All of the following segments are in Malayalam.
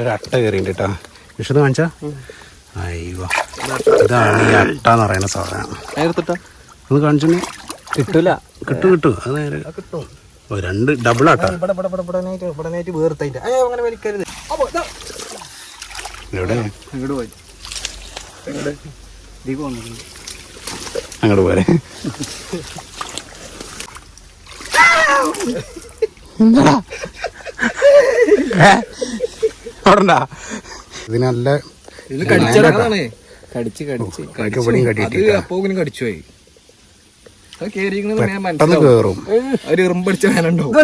ഒരു അട്ട കയറിണ്ട് കേട്ടോ. വിഷത് കാണിച്ചാ? അയ്യോ ഇതാണ് ഈ അട്ട എന്ന് പറയുന്ന സാധനം. ഒന്ന് കാണിച്ചു കിട്ടൂല. കിട്ടും കിട്ടും. അത് നേരെ. കിട്ടും. രണ്ട് ഡബിൾ ആട്ടാ. അങ്ങോട്ട് പോരെ. ഇത് നല്ല ഇത് കടിച്ചതാണ് കടിച്ച് കടിച്ച്. കടിച്ചു പോയി കേറും. ഒരു ഇറുമ്പടിച്ച വേനുണ്ടാവും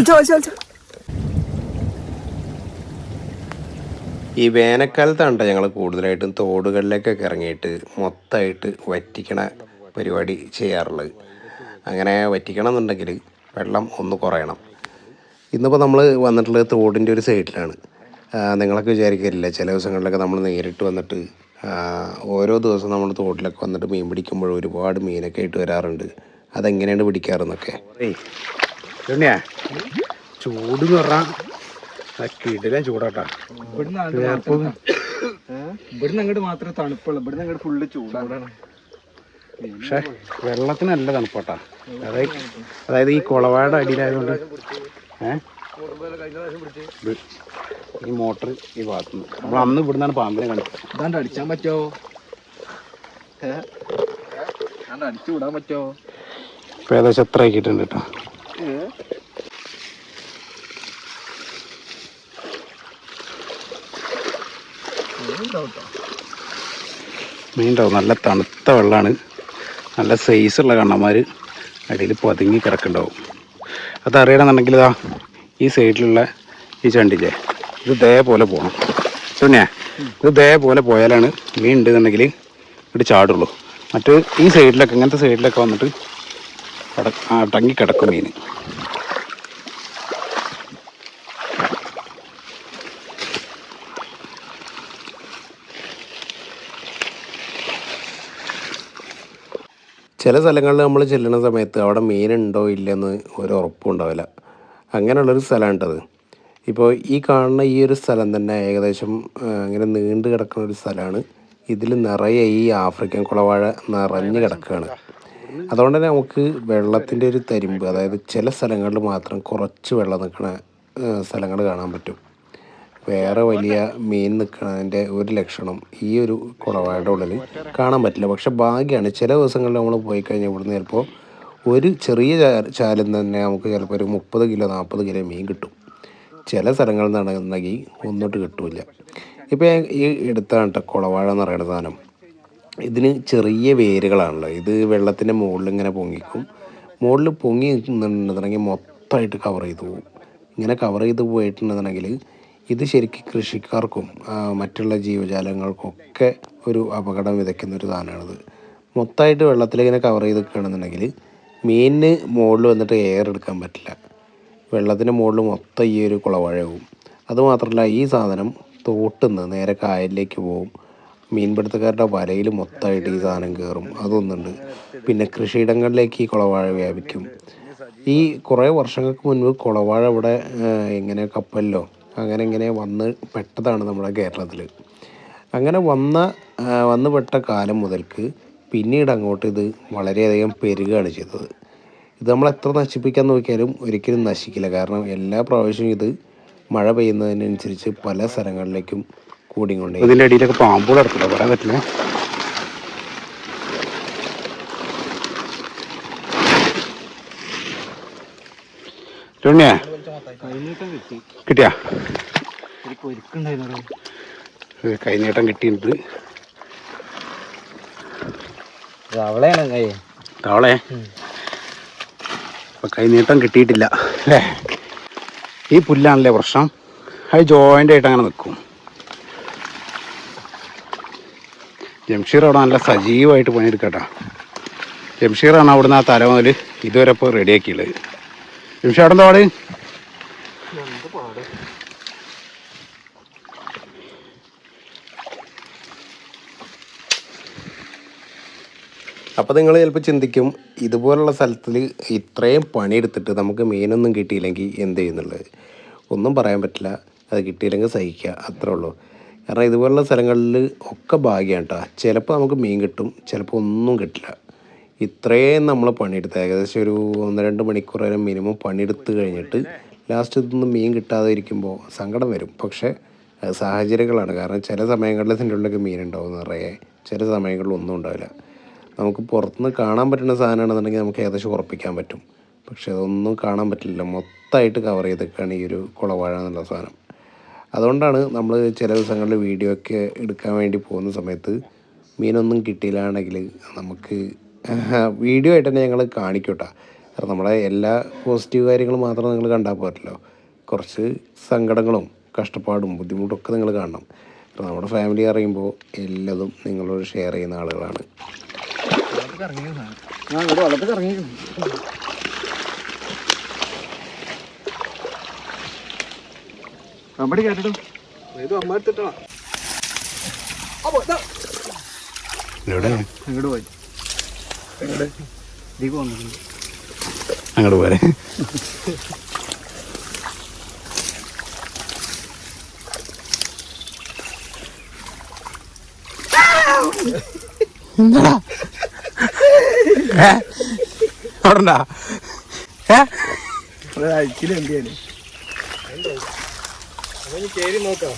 ഈ വേനൽക്കാലത്താണ് ഞങ്ങൾ കൂടുതലായിട്ടും തോടുകളിലേക്കൊക്കെ ഇറങ്ങിയിട്ട് മൊത്തമായിട്ട് വറ്റിക്കണ പരിപാടി ചെയ്യാറുള്ളത്. അങ്ങനെ വറ്റിക്കണം എന്നുണ്ടെങ്കിൽ വെള്ളം ഒന്ന് കുറയണം. ഇന്നിപ്പോൾ നമ്മൾ വന്നിട്ടുള്ളത് തോടിന്റെ ഒരു സൈഡിലാണ്. നിങ്ങളൊക്കെ വിചാരിക്കില്ല ചില ദിവസങ്ങളിലൊക്കെ നമ്മൾ നേരിട്ട് വന്നിട്ട് ഓരോ ദിവസം നമ്മൾ തോട്ടിലൊക്കെ വന്നിട്ട് മീൻ പിടിക്കുമ്പോൾ ഒരുപാട് മീനൊക്കെ ആയിട്ട് വരാറുണ്ട്. അതെങ്ങനെയാണ് പിടിക്കാറെന്നൊക്കെ? ചൂട് എന്ന് പറഞ്ഞാൽ കിടില ചൂടാട്ടാ. ഇവിടുന്ന് അങ്ങോട്ട് ഇവിടുന്ന് അങ്ങോട്ട് മാത്രമേ തണുപ്പുള്ളൂ. ഇവിടുന്ന് അങ്ങോട്ട് ഫുള്ള് ചൂടാണ്. പക്ഷെ വെള്ളത്തിന് നല്ല തണുപ്പാട്ടാ. അതായത് അതായത് ഈ കുളവായുടെ അടിയിലായതുകൊണ്ട് ഏഹ് ഈ മോട്ടർ ഈ ഭാഗത്തുനിന്ന്. നമ്മൾ അന്ന് ഇവിടുന്നാണ് പാമ്പിനെ കണ്ടത് ഇതാണ്ട് അടിച്ചാൻ പറ്റോ ഏ? അതാണ്ട് അടിച്ചു വിടാൻ പറ്റോ ഇപ്പം ഏകദേശം എത്ര ആക്കിയിട്ടുണ്ട് കേട്ടോ മീൻ ഉണ്ടാവും നല്ല തണുത്ത വെള്ളമാണ് നല്ല സൈസുള്ള കണ്ണന്മാർ അടിയിൽ പതുങ്ങി കിടക്കുന്നുണ്ടാവും. അതറിയണമെന്നുണ്ടെങ്കിൽ ഇതാ ഈ സൈഡിലുള്ള ഈ ചണ്ടില്ലേ? ഇത് ഇതേപോലെ പോകണം പിന്നെ ഇത് ഇതേപോലെ പോയാലാണ് മീൻ ഉണ്ടെന്നുണ്ടെങ്കിൽ ഇവിടെ ചാടുള്ളൂ. മറ്റ് ഈ സൈഡിലൊക്കെ ഇങ്ങനത്തെ സൈഡിലൊക്കെ വന്നിട്ട് കട അടങ്ങി കിടക്കും മീൻ. ചില സ്ഥലങ്ങളിൽ നമ്മൾ ചെല്ലുന്ന സമയത്ത് അവിടെ മീനുണ്ടോ ഇല്ലെന്ന് ഒരു ഉറപ്പും ഉണ്ടാവില്ല. അങ്ങനെയുള്ളൊരു സ്ഥലമാണ് കേട്ടത് ഇപ്പോൾ ഈ കാണുന്ന ഈ ഒരു സ്ഥലം തന്നെ ഏകദേശം ഇങ്ങനെ നീണ്ടു കിടക്കുന്ന ഒരു സ്ഥലമാണ്. ഇതിൽ നിറയെ ഈ ആഫ്രിക്കൻ കുളവാഴ നിറഞ്ഞു കിടക്കുകയാണ്. അതുകൊണ്ട് തന്നെ നമുക്ക് വെള്ളത്തിന്റെ ഒരു തരിമ്പ് അതായത് ചില സ്ഥലങ്ങളിൽ മാത്രം കുറച്ച് വെള്ളം നിൽക്കുന്ന സ്ഥലങ്ങൾ കാണാൻ പറ്റും. വേറെ വലിയ മീൻ നിൽക്കുന്നതിന്റെ ഒരു ലക്ഷണം ഈ ഒരു കുളവാഴയുടെ ഉള്ളിൽ കാണാൻ പറ്റില്ല. പക്ഷെ ഭാഗ്യമാണ് ചില ദിവസങ്ങളിൽ നമ്മൾ പോയി കഴിഞ്ഞാൽ ഇവിടുന്ന് ചിലപ്പോൾ ഒരു ചെറിയ ചാലും തന്നെ നമുക്ക് ചിലപ്പോൾ ഒരു മുപ്പത് കിലോ നാൽപ്പത് കിലോ മീൻ കിട്ടും. ചില സ്ഥലങ്ങളിൽ നിന്നാണെങ്കിൽ ഒന്നോട്ട് കിട്ടില്ല. ഇപ്പോൾ ഈ എടുത്താണ് കേട്ടോ കുളവാഴ എന്ന് പറയുന്ന സാധനം. ഇതിന് ചെറിയ വേരുകളാണല്ലോ. ഇത് വെള്ളത്തിന്റെ മുകളിൽ ഇങ്ങനെ പൊങ്ങിക്കും. മുകളിൽ പൊങ്ങി നിന്നിട്ടുണ്ടെന്നുണ്ടെങ്കിൽ മൊത്തമായിട്ട് കവർ ചെയ്തു പോകും ഇങ്ങനെ കവർ ചെയ്ത് പോയിട്ടുണ്ടെന്നുണ്ടെങ്കിൽ ഇത് ശരിക്കും കൃഷിക്കാർക്കും മറ്റുള്ള ജീവജാലങ്ങൾക്കൊക്കെ ഒരു അപകടം വിതയ്ക്കുന്ന ഒരു സാധനമാണിത്. മൊത്തമായിട്ട് വെള്ളത്തിൽ ഇങ്ങനെ കവർ ചെയ്ത് നിൽക്കുകയാണെന്നുണ്ടെങ്കിൽ മീനിന് മുകളിൽ വന്നിട്ട് എയർ എടുക്കാൻ പറ്റില്ല. വെള്ളത്തിന്റെ മുകളിൽ മൊത്തം ഈ ഒരു കുളവാഴയാവും അതുമാത്രമല്ല ഈ സാധനം തോട്ടുനിന്ന് നേരെ കായലിലേക്ക് പോകും. മീൻപിടുത്തക്കാരുടെ വലയിൽ മൊത്തമായിട്ട് ഈ സാധനം കയറും. അതൊന്നുണ്ട്. പിന്നെ കൃഷിയിടങ്ങളിലേക്ക് ഈ കുളവാഴ വ്യാപിക്കും. ഈ കുറേ വർഷങ്ങൾക്ക് മുൻപ് കുളവാഴ ഇവിടെ ആ, ഇങ്ങനെ കപ്പലിലോ അങ്ങനെ ഇങ്ങനെ വന്ന് പെട്ടതാണ് നമ്മുടെ കേരളത്തിൽ. അങ്ങനെ വന്ന വന്നുപെട്ട പെട്ട കാലം മുതൽക്ക് പിന്നീട് അങ്ങോട്ട് ഇത് വളരെയധികം പെരുകയാണ് ചെയ്തത്. ഇത് നമ്മൾ എത്ര നശിപ്പിക്കാൻ നോക്കിയാലും ഒരിക്കലും നശിക്കില്ല. കാരണം എല്ലാ പ്രാവശ്യവും ഇത് മഴ പെയ്യുന്നതിനനുസരിച്ച് പല സ്ഥലങ്ങളിലേക്കും കൂടിക്കൊണ്ട് ഇതിന്റെ അടിയിലൊക്കെ പാമ്പുകൾ കിടക്കില്ല പറയാൻ പറ്റില്ല. കൈനീട്ടം കിട്ടിയാ? കിട്ടിയിട്ടുണ്ട്. തവളയാണ് കൈ. തവളെ ഇപ്പം കൈനീട്ടം കിട്ടിയിട്ടില്ല. അല്ലേ ഈ പുല്ലാണല്ലേ പ്രശ്നം? അത് ജോയിന്റ് ആയിട്ട് അങ്ങനെ നിൽക്കും ജംഷീർ അവിടെ നല്ല സജീവമായിട്ട് പണിയെടുക്കട്ടാ. ജംഷീറാണ് അവിടുന്ന് ആ തല മുതൽ ഇതുവരെ ഇപ്പോൾ റെഡിയാക്കിയുള്ളത് ജംഷീർ അവിടെ എന്താ പാട്? അപ്പോൾ നിങ്ങൾ ചിലപ്പോൾ ചിന്തിക്കും ഇതുപോലുള്ള സ്ഥലത്തിൽ ഇത്രയും പണിയെടുത്തിട്ട് നമുക്ക് മീനൊന്നും കിട്ടിയില്ലെങ്കിൽ എന്ത് ചെയ്യുന്നുള്ളത്? ഒന്നും പറയാൻ പറ്റില്ല. അത് കിട്ടിയില്ലെങ്കിൽ സഹിക്കുക. അത്രേ ഉള്ളൂ. കാരണം ഇതുപോലുള്ള സ്ഥലങ്ങളിൽ ഒക്കെ ഭാഗ്യമാണ് കേട്ടോ ചിലപ്പോൾ നമുക്ക് മീൻ കിട്ടും ചിലപ്പോൾ ഒന്നും കിട്ടില്ല. ഇത്രയും നമ്മൾ പണിയെടുത്ത് ഏകദേശം ഒരു ഒന്ന് രണ്ട് മണിക്കൂർ വരെ മിനിമം പണിയെടുത്ത് കഴിഞ്ഞിട്ട് ലാസ്റ്റ് ഇതൊന്നും മീൻ കിട്ടാതെ ഇരിക്കുമ്പോൾ സങ്കടം വരും. പക്ഷേ സാഹചര്യങ്ങളാണ്. കാരണം ചില സമയങ്ങളിൽ ഇതിന്റെ ഉള്ളിലൊക്കെ മീൻ ഉണ്ടാവും നിറയെ. ചില സമയങ്ങളിൽ ഒന്നും ഉണ്ടാവില്ല. നമുക്ക് പുറത്തുനിന്ന് കാണാൻ പറ്റുന്ന സാധനമാണെന്നുണ്ടെങ്കിൽ നമുക്ക് ഏകദേശം ഉറപ്പിക്കാൻ പറ്റും. പക്ഷെ അതൊന്നും കാണാൻ പറ്റില്ല. മൊത്തമായിട്ട് കവർ ചെയ്തേക്കാണ് ഈ ഒരു കുളവാഴ എന്നുള്ള സാധനം. അതുകൊണ്ടാണ് നമ്മൾ ചില ദിവസങ്ങളിൽ വീഡിയോ ഒക്കെ എടുക്കാൻ വേണ്ടി പോകുന്ന സമയത്ത് മീനൊന്നും കിട്ടിയില്ലാണെങ്കിൽ നമുക്ക് വീഡിയോ ആയിട്ട് തന്നെ ഞങ്ങൾ കാണിക്കൂട്ടാ. കാരണം നമ്മളെ എല്ലാ പോസിറ്റീവ് കാര്യങ്ങളും മാത്രം നിങ്ങൾ കണ്ടാൽ പോരല്ലോ. കുറച്ച് സങ്കടങ്ങളും കഷ്ടപ്പാടും ബുദ്ധിമുട്ടും ഒക്കെ നിങ്ങൾ കാണണം. കാരണം നമ്മുടെ ഫാമിലി അറിയുമ്പോൾ എല്ലാതും നിങ്ങളോട് ഷെയർ ചെയ്യുന്ന ആളുകളാണ്. ഞാൻ ഇവിടെ വെള്ളത്തിൽ ഇറങ്ങിയിരുന്നു. കമ്പടി കേട്ടിട്ടും ഇത് അമ്മ എടുത്തിട്ടാ. അങ്ങോട്ട് പോയി. ഇതിക്ക് വന്നിട്ടുണ്ട് അങ്ങോട്ട് പോരെ. ഏ? അവിടെണ്ടാ? ഏ? അയച്ചിൽ എന്തിയാണ് കേറി നോക്കാം.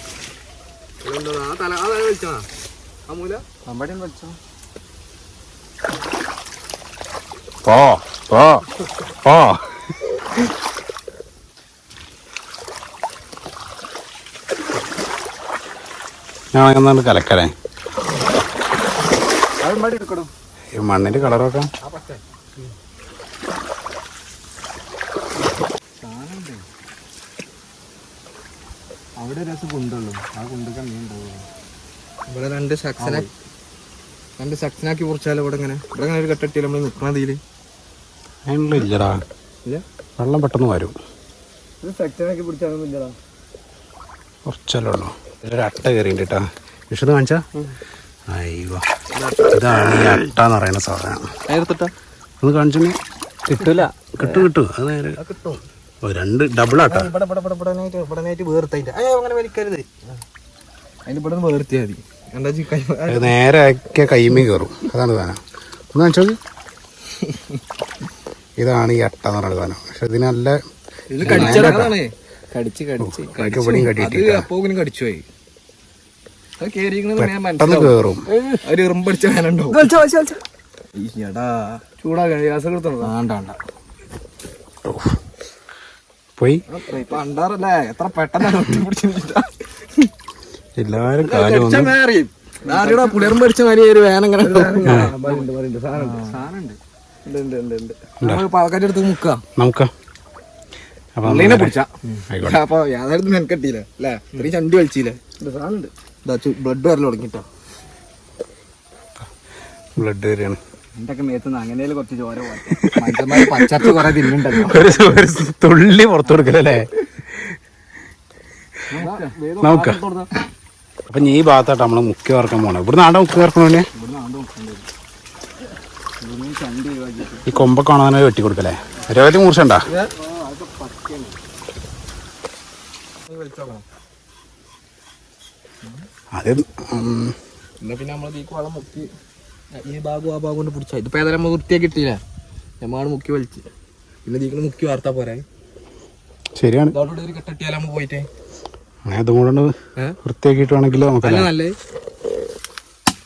പോ പോ പോ. ഞാൻ അങ്ങനെ കലക്കലേ അത് അമ്പടി എടുക്കണം? ഈ മണ്ണിന്റെ കളറൊക്കെ ആ പച്ച സാധനമുണ്ട് അവിടെ രസം കുണ്ടുള്ളൂ. ആ കുണ്ടൊക്കെ മീൻ ഉണ്ടാവുള്ളൂ. ഇവിടെ രണ്ട് സെക്ഷന രണ്ട് സക്സനാക്കി കുറിച്ചാലോ ഇവിടെ ഇങ്ങനെ? ഇവിടെ ഇങ്ങനെ ഒരു കെട്ടിട്ട് നമ്മൾ നിൽക്കണതിൽ അതിനുള്ള ഇല്ലടാ. ഇല്ല? വെള്ളം പെട്ടെന്ന് വരും. ഇത് സെക്ഷനാക്കി പിടിച്ചാലൊന്നും ഇല്ലടാ. കുറച്ചല്ലോ ഉള്ളൂ. ഇതിലൊരു അട്ട കയറിയിട്ടാ വിഷു കാണിച്ചാ? അയ്യോ. ഇതാണ് ഈ അട്ട എന്ന് പറയുന്ന സാധനം. ഒന്ന് കാണിച്ചു കിട്ടൂല. കിട്ടും കിട്ടും. അത് നേരെ. കിട്ടും. ഓ, രണ്ട് ഡബിൾ ആട്ടാ. നേരെ ഒക്കെ കൈമേ കയറും അതാണ് സാധനം. ഒന്ന് കാണിച്ചത് ഇതാണ് ഈ അട്ട എന്ന് പറയുന്ന സാധനം. പക്ഷെ ഇതിനല്ല കടിച്ചു കടിച്ചു കടിച്ചു കടിച്ചു. കടിച്ച് പോയി പെട്ടെന്ന് ഒരു ഇറുമ്പടിച്ച വേനുണ്ടോ ഗ്യാസ് വേണ്ട വേണ്ട. പോയി. ഇപ്പൊ അണ്ടാറല്ലേ? എത്ര പെട്ടെന്നാണ് ഒട്ടി പിടിച്ചിട്ടാ എല്ലാവരും കാര്യം ഒന്ന് ആരുടെ പുളിയറും പഠിച്ച മാതിരി ഒരു വേന ഇങ്ങനെ സാധനം പാലക്കാട് എടുത്ത് മുക്കാം നമുക്ക്. അപ്പൊ ഉള്ളിനെ പിടിച്ച. ആയിക്കോട്ടെ. അപ്പൊ യാതൊരു മെനക്കെട്ടില്ല അല്ലേ? ഇത്രയും ചണ്ടി വലിച്ചില്ലേ? സാധനം ബ്ലഡ് വരൽ തുടങ്ങിട്ടോ. ബ്ലഡ് വരികയാണ് എന്തൊക്കെ മേത്തുനിന്ന് അങ്ങനെ കുറച്ച് ചോര മനുഷ്യന്മാര് പച്ചത്ത് കുറെ തിന്നുണ്ടല്ലോ ഒരു ഒരു തുള്ളി പുറത്തു കൊടുക്കലല്ലേ നോക്ക. അപ്പൊ നീ ഈ ഭാഗത്തായിട്ട് നമ്മൾ മുക്കി വറക്കാൻ പോണേ. ഇവിടുന്ന് ആണ്ട മുക്കി വറക്കണേ ഈ കൊമ്പൊക്കെ കാണാൻ വെട്ടി കൊടുക്കലേ രവതി മൂർച്ചണ്ടാ അത് പിന്നെ നമ്മൾ വളം മുക്കി ഈ ഭാഗം ആ ഭാഗം കൊണ്ട് പിടിച്ചാ ഇതിപ്പോ ഏതായാലും നമ്മൾ വൃത്തിയാക്കി കിട്ടിയില്ല നമ്മളാണ് മുക്കി വലിച്ച് പിന്നെ തീക്കണ മുക്കി വാർത്താ പോരാ. ശരിയാണ്. ഇതോടെ ഒരു നമ്മൾ പോയിട്ടേ? അങ്ങനെ അതും കൂടെ ഒന്ന് ഏഹ് വൃത്തിയാക്കിയിട്ട് വേണമെങ്കിൽ അല്ല നോക്കല്ലേ നല്ലേ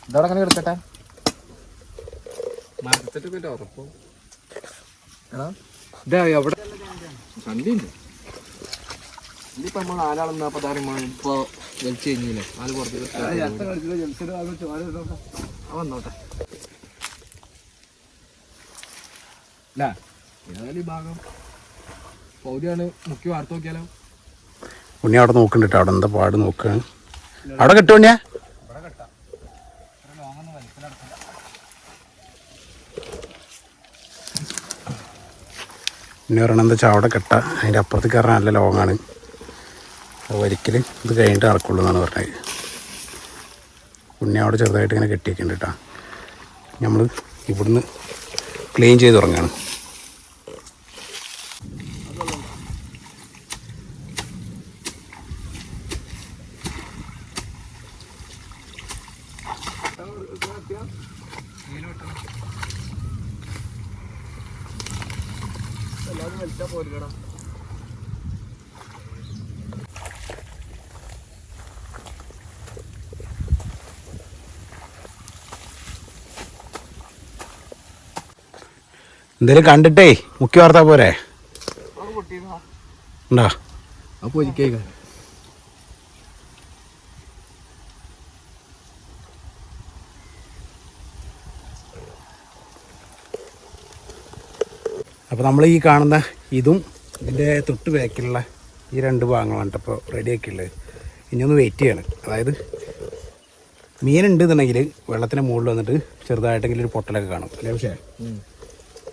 ഇതോടെ അങ്ങനെ എടുക്കട്ടെ. മരത്തിട്ട് ഉറപ്പോ. ഇതാ എവിടെ? ചണ്ടിണ്ട് ഇതിപ്പോ നമ്മൾ നാലാളെന്നാ പതാരം ഇപ്പൊ വലിച്ചു കഴിഞ്ഞില്ലേ? നാല് പുറത്ത് വന്നോട്ടെ. അല്ല ഏതായാലും ഈ ഭാഗം പൗതിയാണ് മുഖ്യ വാർത്ത നോക്കിയാലോ? ഉണ്ണി അവിടെ നോക്കണ്ടിട്ട് അവിടെ എന്താ പാട് നോക്കുകയാണ് അവിടെ കെട്ടുണ്ണിയാ ഉണ്ണി പറയണത് എന്താ വെച്ചാൽ അവിടെ കെട്ട. അതിന്റെ അപ്പുറത്ത് കയറാൻ നല്ല ലോങ്ങാണ് ഒരിക്കൽ ഇത് കഴിഞ്ഞിട്ട് ഇറക്കുള്ളൂ എന്നാണ് പറഞ്ഞത്. ഉണ്ണി അവിടെ ചെറുതായിട്ട് ഇങ്ങനെ കെട്ടിയിട്ടുണ്ട് കേട്ടോ. നമ്മൾ ഇവിടുന്ന് ക്ലീൻ ചെയ്ത് തുടങ്ങുകയാണ് എല്ലാവരും വലിച്ചാൽ പോരുകടാ. എന്തേലും കണ്ടിട്ടേ? മുഖ്യ വാർത്ത പോരെ? ഉണ്ടാ? അപ്പൊ ഒരിക്കൽ അപ്പോൾ നമ്മൾ ഈ കാണുന്ന ഇതും ഇതിന്റെ തൊട്ട് ബാക്കിലുള്ള ഈ രണ്ട് ഭാഗങ്ങളാണ് ഇപ്പോൾ റെഡിയാക്കിയുള്ളത്. ഇനി ഒന്ന് വെയിറ്റ് ചെയ്യണം. അതായത് മീനുണ്ട് എന്നുണ്ടെങ്കിൽ വെള്ളത്തിന് മുകളിൽ വന്നിട്ട് ചെറുതായിട്ടെങ്കിലും ഒരു പൊട്ടലൊക്കെ കാണും. അല്ലേ? പക്ഷേ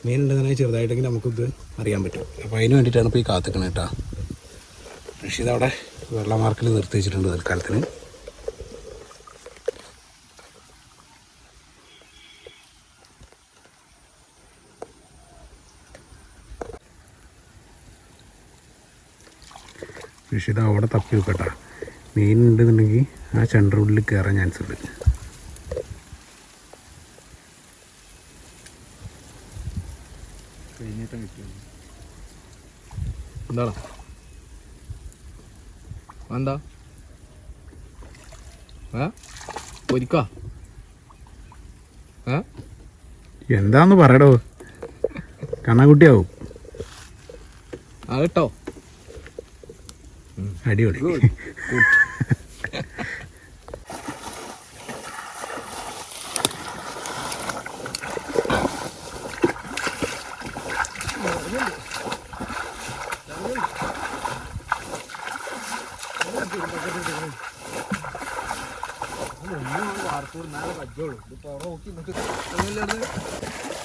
മീനുണ്ടെന്നുണ്ടെങ്കിൽ ചെറുതായിട്ടെങ്കിൽ നമുക്കിത് അറിയാൻ പറ്റും. അപ്പോൾ അതിന് വേണ്ടിയിട്ടാണ് ഇപ്പോൾ ഈ കാത്തിക്കണ കേട്ടോ റഷീദ് അവിടെ വെള്ളമാർക്കിൽ നിർത്തി വെച്ചിട്ടുണ്ട് തൽക്കാലത്തിന്. റഷീദ് അവിടെ തപ്പി വെക്കട്ടാ മീനുണ്ടെന്നുണ്ടെങ്കിൽ ആ ചെണ്ടറുള്ളിൽ കയറാൻ ചാൻസ് ഉണ്ട്. എന്താണ്? എന്താ ഏ? ഒരിക്കാ ഏ? എന്താന്ന് പറയടോ? കണ്ണാകുട്ടിയാവും ആ കേട്ടോ അടിപൊളി. വാർത്തൂർ നാളെ കജ്ജോളൂ ഇത് പുറം നോക്കി എന്നിട്ട്